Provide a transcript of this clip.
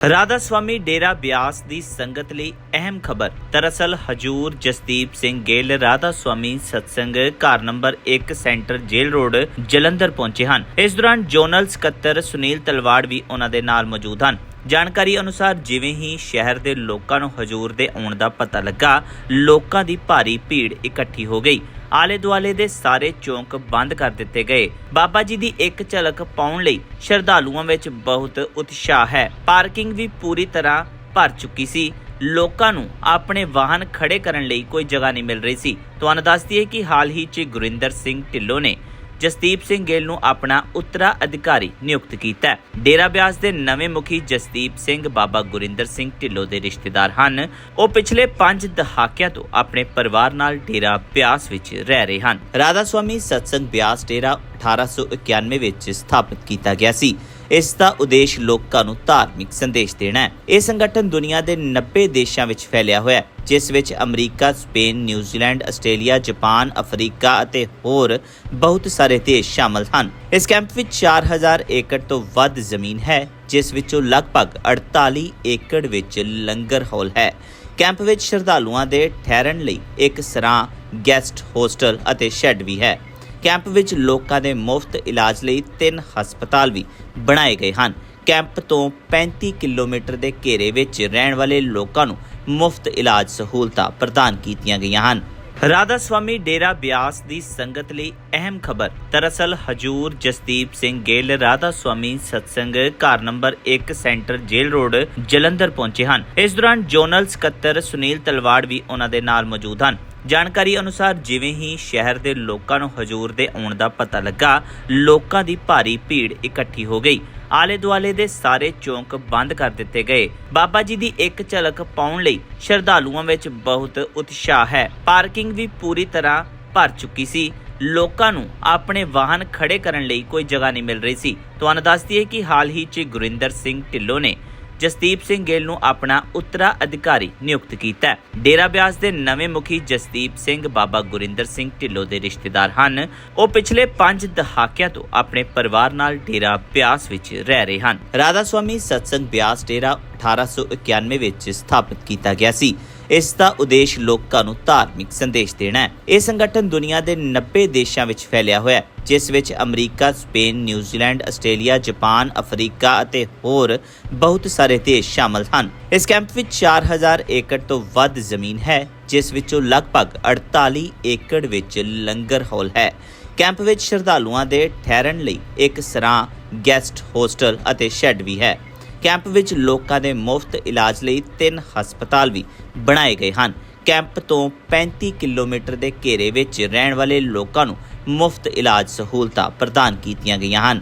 ਰਾਧਾ ਸਵਾਮੀ ਡੇਰਾ ਬਿਆਸ ਦੀ ਸੰਗਤ ਲਈ ਅਹਿਮ ਖਬਰ। ਦਰਅਸਲ ਹਜੂਰ Jasdeep Singh Gill Radha Swami Satsang Ghar number 1 centre jail road, Jalandhar ਪਹੁੰਚੇ ਹਨ। ਇਸ ਦੌਰਾਨ ਜੋਨਲ ਸਕੱਤਰ ਸੁਨੀਲ ਤਲਵਾੜ ਵੀ ਉਹਨਾਂ ਦੇ ਨਾਲ ਮੌਜੂਦ ਹਨ। ਜਾਣਕਾਰੀ ਅਨੁਸਾਰ ਜਿਵੇਂ ਹੀ ਸ਼ਹਿਰ ਦੇ ਲੋਕਾਂ ਨੂੰ ਹਜੂਰ ਦੇ ਆਉਣ ਦਾ ਪਤਾ ਲੱਗਾ, ਲੋਕਾਂ ਦੀ ਭਾਰੀ ਭੀੜ ਇਕੱਠੀ ਹੋ ਗਈ। ਆਲੇ ਦੁਆਲੇ ਦੇ ਸਾਰੇ ਚੌਂਕ ਬੰਦ ਕਰ ਦਿੱਤੇ ਗਏ। ਬਾਬਾ ਜੀ ਦੀ ਇੱਕ ਝਲਕ ਪਾਉਣ ਲਈ ਸ਼ਰਧਾਲੂਆਂ ਵਿੱਚ ਬਹੁਤ ਉਤਸ਼ਾਹ ਹੈ। ਪਾਰਕਿੰਗ ਵੀ ਪੂਰੀ ਤਰ੍ਹਾਂ ਭਰ ਚੁੱਕੀ ਸੀ। ਲੋਕਾਂ ਨੂੰ ਆਪਣੇ ਵਾਹਨ ਖੜੇ ਕਰਨ ਲਈ ਕੋਈ ਜਗ੍ਹਾ ਨਹੀਂ ਮਿਲ ਰਹੀ ਸੀ। ਤੁਹਾਨੂੰ ਦੱਸ ਦਈਏ ਕਿ ਹਾਲ ਹੀ 'ਚ ਗੁਰਿੰਦਰ ਸਿੰਘ ਢਿੱਲੋਂ ਨੇ ਜਸਦੀਪ ਸਿੰਘ ਗਿੱਲ ਨੂੰ ਆਪਣਾ ਉੱਤਰਾ ਅਧਿਕਾਰੀ ਨਿਯੁਕਤ ਕੀਤਾ ਡੇਰਾ ਬਿਆਸ ਦੇ ਨਵੇਂ ਮੁਖੀ ਜਸਦੀਪ ਸਿੰਘ ਬਾਬਾ ਗੁਰਿੰਦਰ ਸਿੰਘ ਢਿੱਲੋਂ ਦੇ ਰਿਸ਼ਤੇਦਾਰ ਹਨ। ਉਹ ਪਿਛਲੇ 5 ਦਹਾਕਿਆਂ ਤੋਂ ਆਪਣੇ ਪਰਿਵਾਰ ਨਾਲ ਡੇਰਾ ਬਿਆਸ ਵਿੱਚ ਰਹਿ ਰਹੇ ਹਨ। ਰਾਧਾ ਸਵਾਮੀ ਸਤਸੰਗ ਬਿਆਸ ਡੇਰਾ 1891 ਵਿੱਚ ਸਥਾਪਿਤ ਕੀਤਾ ਗਿਆ ਸੀ। ਇਸ ਦਾ ਉਦੇਸ਼ ਲੋਕਾਂ ਨੂੰ ਧਾਰਮਿਕ ਸੰਦੇਸ਼ ਦੇਣਾ ਹੈ। ਇਹ ਸੰਗਠਨ ਦੁਨੀਆ ਦੇ 90 ਦੇਸ਼ਾਂ ਵਿੱਚ ਫੈਲਿਆ ਹੋਇਆ ਹੈ ਜਿਸ ਵਿੱਚ America, Spain, New Zealand, Australia, Japan, Africa ਅਤੇ ਹੋਰ ਬਹੁਤ ਸਾਰੇ ਦੇਸ਼ ਸ਼ਾਮਲ ਹਨ। ਇਸ ਕੈਂਪ ਵਿੱਚ 4000 ਏਕੜ ਤੋਂ ਵੱਧ ਜ਼ਮੀਨ ਹੈ ਜਿਸ ਵਿੱਚੋਂ ਲਗਭਗ 48 ਏਕੜ ਵਿੱਚ ਲੰਗਰ ਹਾਲ ਹੈ। ਕੈਂਪ ਵਿੱਚ ਸ਼ਰਧਾਲੂਆਂ ਦੇ ਠਹਿਰਨ ਲਈ ਇੱਕ ਸਰਾਂ ਗੈਸਟ ਹੋਸਟਲ ਅਤੇ ਸ਼ੈੱਡ ਵੀ ਹੈ। ਕੈਂਪ ਵਿੱਚ ਲੋਕਾਂ ਦੇ ਮੁਫਤ ਇਲਾਜ ਲਈ ਤਿੰਨ ਹਸਪਤਾਲ ਵੀ ਬਣਾਏ ਗਏ ਹਨ। ਕੈਂਪ ਤੋਂ 35 ਕਿਲੋਮੀਟਰ ਦੇ ਘੇਰੇ ਵਿੱਚ ਰਹਿਣ ਵਾਲੇ ਲੋਕਾਂ ਨੂੰ ਮੁਫਤ ਇਲਾਜ ਸਹੂਲਤਾਂ ਪ੍ਰਦਾਨ ਕੀਤੀਆਂ ਗਈਆਂ ਹਨ। ਰਾਧਾ ਸਵਾਮੀ ਡੇਰਾ ਬਿਆਸ ਦੀ ਸੰਗਤ ਲਈ ਅਹਿਮ ਖਬਰ। ਦਰਅਸਲ, ਹਜੂਰ Jasdeep Singh Gill Radha Swami Satsang Ghar number 1 centre jail road, Jalandhar ਪਹੁੰਚੇ ਹਨ। ਇਸ ਦੌਰਾਨ ਜੋਨਲ ਸਕੱਤਰ ਸੁਨੀਲ ਤਲਵਾੜ ਵੀ ਉਹਨਾਂ ਦੇ ਨਾਲ ਮੌਜੂਦ ਹਨ। ਜਾਣਕਾਰੀ ਅਨੁਸਾਰ ਜਿਵੇਂ ਹੀ ਸ਼ਹਿਰ ਦੇ ਲੋਕਾਂ ਨੂੰ ਹਜੂਰ ਦੇ ਆਉਣ ਦਾ ਪਤਾ ਲੱਗਾ, ਲੋਕਾਂ ਦੀ ਭਾਰੀ ਭੀੜ ਇਕੱਠੀ ਹੋ ਗਈ। ਆਲੇ ਦੁਆਲੇ ਦੇ ਸਾਰੇ ਚੌਂਕ ਬੰਦ ਕਰ ਦਿੱਤੇ ਗਏ। ਬਾਬਾ ਜੀ ਦੀ ਇੱਕ ਝਲਕ ਪਾਉਣ ਲਈ ਸ਼ਰਧਾਲੂਆਂ ਵਿੱਚ ਬਹੁਤ ਉਤਸ਼ਾਹ ਹੈ। ਪਾਰਕਿੰਗ ਵੀ ਪੂਰੀ ਤਰ੍ਹਾਂ ਭਰ ਚੁੱਕੀ ਸੀ। ਲੋਕਾਂ ਨੂੰ ਆਪਣੇ ਵਾਹਨ ਖੜੇ ਕਰਨ ਲਈ ਕੋਈ ਜਗ੍ਹਾ ਨਹੀਂ ਮਿਲ ਰਹੀ ਸੀ। ਤੁਹਾਨੂੰ ਦੱਸ ਦਈਏ ਕਿ ਹਾਲ ਹੀ 'ਚ ਗੁਰਿੰਦਰ ਸਿੰਘ ਢਿੱਲੋਂ ਨੇ ਜਸਦੀਪ ਸਿੰਘ ਗਿੱਲ ਨੂੰ ਆਪਣਾ ਉੱਤਰਾ ਅਧਿਕਾਰੀ ਨਿਯੁਕਤ ਕੀਤਾ ਡੇਰਾ ਬਿਆਸ ਦੇ ਨਵੇਂ ਮੁਖੀ ਜਸਦੀਪ ਸਿੰਘ ਬਾਬਾ ਗੁਰਿੰਦਰ ਸਿੰਘ ਢਿੱਲੋਂ ਦੇ ਰਿਸ਼ਤੇਦਾਰ ਹਨ। ਉਹ ਪਿਛਲੇ 5 ਦਹਾਕਿਆਂ ਤੋਂ ਆਪਣੇ ਪਰਿਵਾਰ ਨਾਲ ਡੇਰਾ ਬਿਆਸ ਵਿੱਚ ਰਹਿ ਰਹੇ ਹਨ। ਰਾਧਾ ਸਵਾਮੀ ਸਤਸੰਗ ਬਿਆਸ ਡੇਰਾ 1891 ਵਿੱਚ ਸਥਾਪਿਤ ਕੀਤਾ ਗਿਆ ਸੀ। ਇਸ ਦਾ ਉਦੇਸ਼ ਲੋਕਾਂ ਨੂੰ ਧਾਰਮਿਕ ਸੰਦੇਸ਼ ਦੇਣਾ ਹੈ। ਇਹ ਸੰਗਠਨ ਦੁਨੀਆ ਦੇ 90 ਦੇਸ਼ਾਂ ਵਿੱਚ ਫੈਲਿਆ ਹੋਇਆ ਹੈ ਜਿਸ ਵਿੱਚ America, Spain, New Zealand, Australia, Japan, Africa ਅਤੇ ਹੋਰ ਬਹੁਤ ਸਾਰੇ ਦੇਸ਼ ਸ਼ਾਮਲ ਹਨ। ਇਸ ਕੈਂਪ ਵਿੱਚ 4000 ਏਕੜ ਤੋਂ ਵੱਧ ਜ਼ਮੀਨ ਹੈ ਜਿਸ ਵਿੱਚੋਂ ਲਗਭਗ 48 ਏਕੜ ਵਿੱਚ ਲੰਗਰ ਹਾਲ ਹੈ। ਕੈਂਪ ਵਿੱਚ ਸ਼ਰਧਾਲੂਆਂ ਦੇ ਠਹਿਰਨ ਲਈ ਇੱਕ ਸਰਾਂ ਗੈਸਟ ਹੋਸਟਲ ਅਤੇ ਸ਼ੈੱਡ ਵੀ ਹੈ। ਕੈਂਪ ਵਿੱਚ ਲੋਕਾਂ ਦੇ ਮੁਫਤ ਇਲਾਜ ਲਈ ਤਿੰਨ ਹਸਪਤਾਲ ਵੀ ਬਣਾਏ ਗਏ ਹਨ। ਕੈਂਪ ਤੋਂ 35 ਕਿਲੋਮੀਟਰ ਦੇ ਘੇਰੇ ਵਿੱਚ ਰਹਿਣ ਵਾਲੇ ਲੋਕਾਂ ਨੂੰ ਮੁਫਤ ਇਲਾਜ ਸਹੂਲਤਾਂ ਪ੍ਰਦਾਨ ਕੀਤੀਆਂ ਗਈਆਂ ਹਨ।